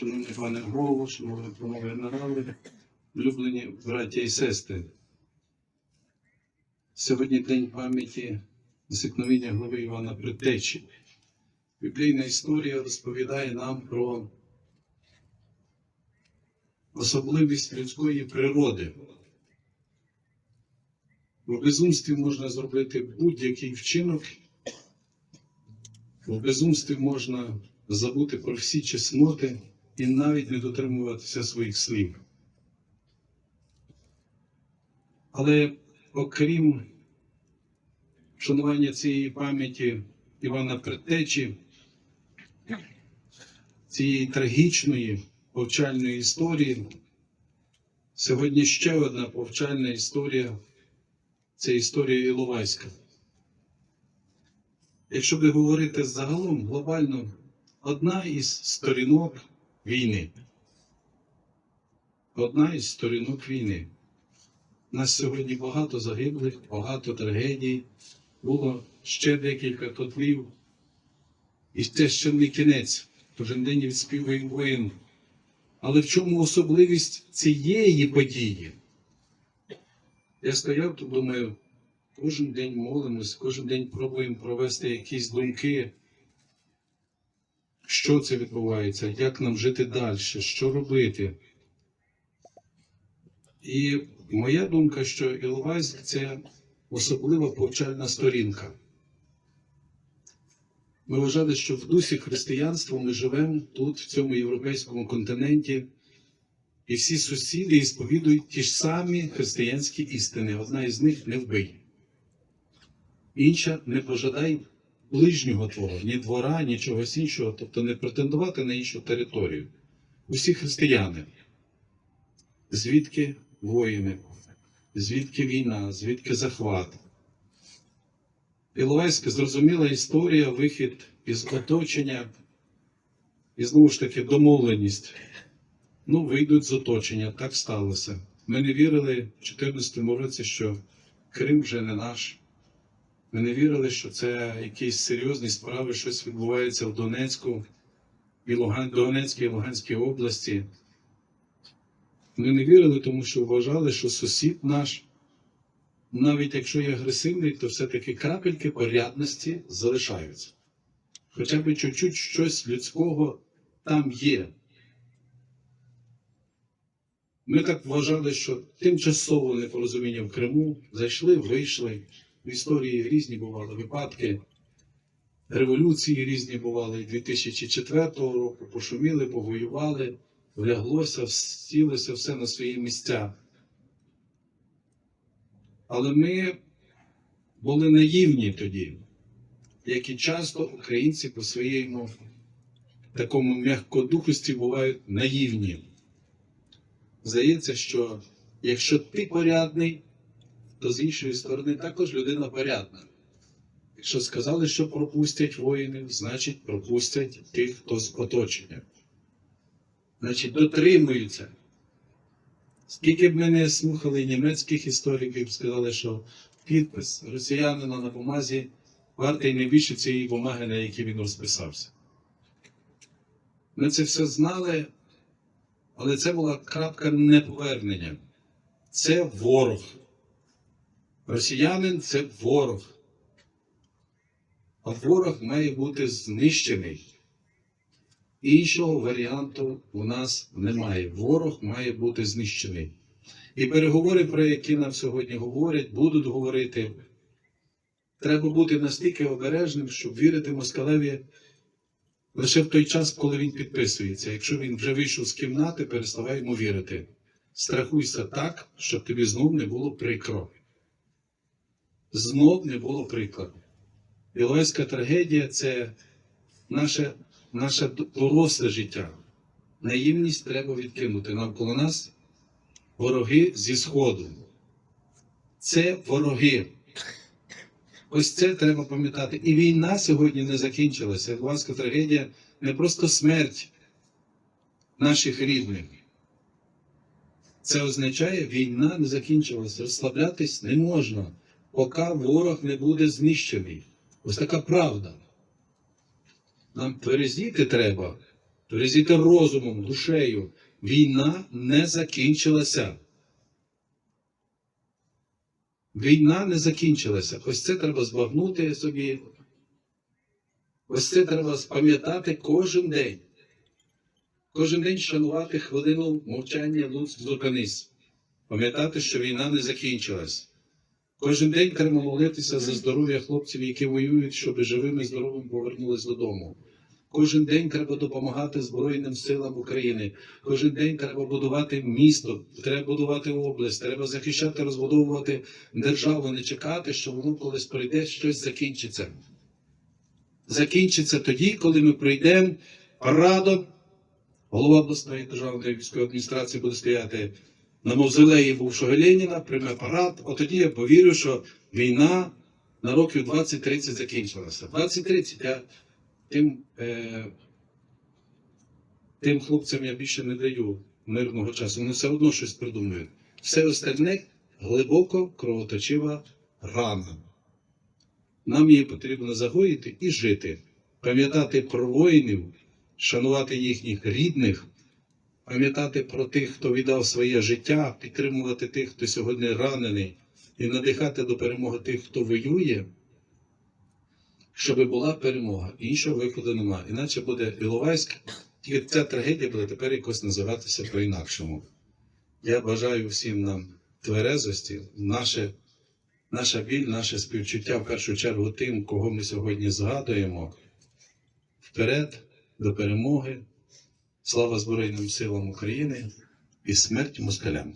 Шановний пане голово, шановні панове генерали, улюблені браття і сестри. Сьогодні день пам'яті зникновення глави Івана Предтечі. Біблійна історія розповідає нам про особливість людської природи. В безумстві можна зробити будь-який вчинок, в безумстві можна забути про всі чесноти і навіть не дотримуватися своїх слів. Але окрім вшанування цієї пам'яті Івана Предтечі, цієї трагічної повчальної історії, сьогодні ще одна повчальна історія це історія Іловайська. Якщо би говорити загалом глобально, одна із сторінок війни. Одна із сторінок війни. У нас сьогодні багато загиблих, багато трагедій, було ще декілька котлів. І це ще не кінець. Кожен день відспівуємо воїн. Але в чому особливість цієї події? Я стояв тут, думаю, кожен день молимось, кожен день пробуємо провести якісь думки, що це відбувається, як нам жити далі, що робити. І моя думка, що Іловайськ це особлива повчальна сторінка. Ми вважали, що в дусі християнства ми живемо тут, в цьому європейському континенті, і всі сусіди сповідують ті ж самі християнські істини. Одна із них не вбий. Інша не пожадай ближнього твого, ні двора, ні чогось іншого, тобто не претендувати на іншу територію. Усі християни. Звідки воїни, звідки війна, звідки захват. Іловайська зрозуміла історія, вихід із оточення, і знову ж таки домовленість. Ну, вийдуть з оточення, так сталося. Ми не вірили в 2014 році, що Крим вже не наш. Ми не вірили, що це якісь серйозні справи, щось відбувається в Донецьку, і Луган... Донецькій і Луганській області. Ми не вірили, тому що вважали, що сусід наш, навіть якщо є агресивний, то все-таки крапельки порядності залишаються. Хоча б чуть-чуть щось людського там є. Ми так вважали, що тимчасово непорозуміння в Криму зайшли, вийшли. В історії різні бували випадки. Революції різні бували. І 2004 року пошуміли, повоювали, вляглося, сілося все на свої місця. Але ми були наївні тоді, як і часто українці по своєму такому м'якодухості бувають наївні. Здається, що якщо ти порядний, то з іншої сторони також людина порядна. Якщо сказали, що пропустять воїнів, значить пропустять тих, хто з оточення. Значить, дотримуються. Скільки б ми не слухали німецьких істориків, сказали, що підпис росіянина на бумазі вартий не більше цієї бумаги, на якій він розписався. Ми це все знали, але це була крапка неповернення. Це ворог. Росіянин це ворог. А ворог має бути знищений. Іншого варіанту у нас немає. Ворог має бути знищений. І переговори, про які нам сьогодні говорять, будуть говорити. Треба бути настільки обережним, щоб вірити москалеві лише в той час, коли він підписується. Якщо він вже вийшов з кімнати, переставай йому вірити. Страхуйся так, щоб тобі знов не було прикро. Знов не було прикладу. Іловайська трагедія це наше, наше доросле життя. Наївність треба відкинути. Навколо нас вороги зі Сходу. Це вороги. Ось це треба пам'ятати. І війна сьогодні не закінчилася. Іловайська трагедія не просто смерть наших рідних. Це означає, війна не закінчилася. Розслаблятись не можна, поки ворог не буде знищений. Ось така правда. Нам тверезіти треба тверезіти розумом, душею. Війна не закінчилася. Війна не закінчилася. Ось це треба збагнути собі. Ось це треба пам'ятати кожен день. Кожен день шанувати хвилину мовчання Луць зупинись. Пам'ятати, що війна не закінчилась. Кожен день треба молитися за здоров'я хлопців, які воюють, щоб живими здоровими повернулись додому. Кожен день треба допомагати Збройним силам України. Кожен день треба будувати місто, треба будувати область, треба захищати, розбудовувати державу, не чекати, що воно колись прийде, щось закінчиться. Закінчиться тоді, коли ми прийдемо парадом. Голова обласної державної військової адміністрації буде стояти на мавзолеї бувшого Леніна, прийме парад. От тоді я повірю, що війна на років 20-30 закінчилася. 20-30 я тим, е, тим хлопцям я більше не даю мирного часу. Вони все одно щось придумують. Все остальне глибоко кровоточива рана. Нам її потрібно загоїти і жити, пам'ятати про воїнів, шанувати їхніх рідних, пам'ятати про тих, хто віддав своє життя, підтримувати тих, хто сьогодні ранений, і надихати до перемоги тих, хто воює, щоб була перемога. Іншого виходу немає. Іначе буде Іловайськ, тільки ця трагедія буде тепер якось називатися по-інакшому. Я бажаю всім нам тверезості, наше, наша біль, наше співчуття в першу чергу тим, кого ми сьогодні згадуємо. Вперед до перемоги. Слава Збройним силам України і смерть москалям.